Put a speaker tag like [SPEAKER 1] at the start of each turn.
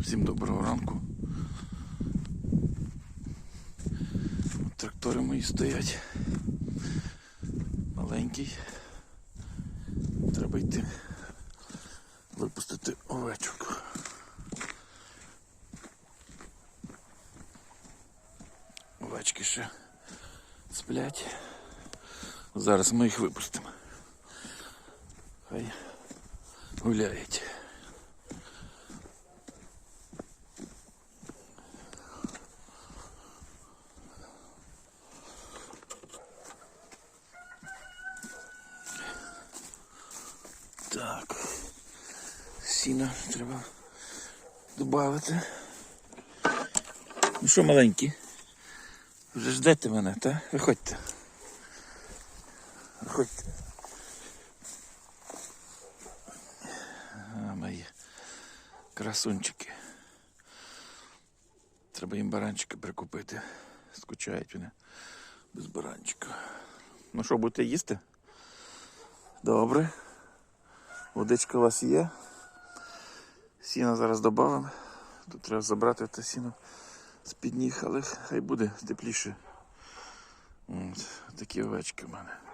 [SPEAKER 1] Всім доброго ранку. Трактори мої стоять. Маленький. Треба йти випустити овечок. Овечки ще сплять. Зараз ми їх випустимо. Хай гуляють. Так. Сіна треба додати. Ну що, маленькі? Вже ждете мене, так? Виходьте. Виходьте. А, мої красунчики. Треба їм баранчики прикупити. Скучають вони без баранчика. Ну що, будете їсти? Добре. Водичка у вас є. Сіна зараз додамо. Тут треба забрати те сіно з-під ніг, але хай буде тепліше. От, такі овечки в мене.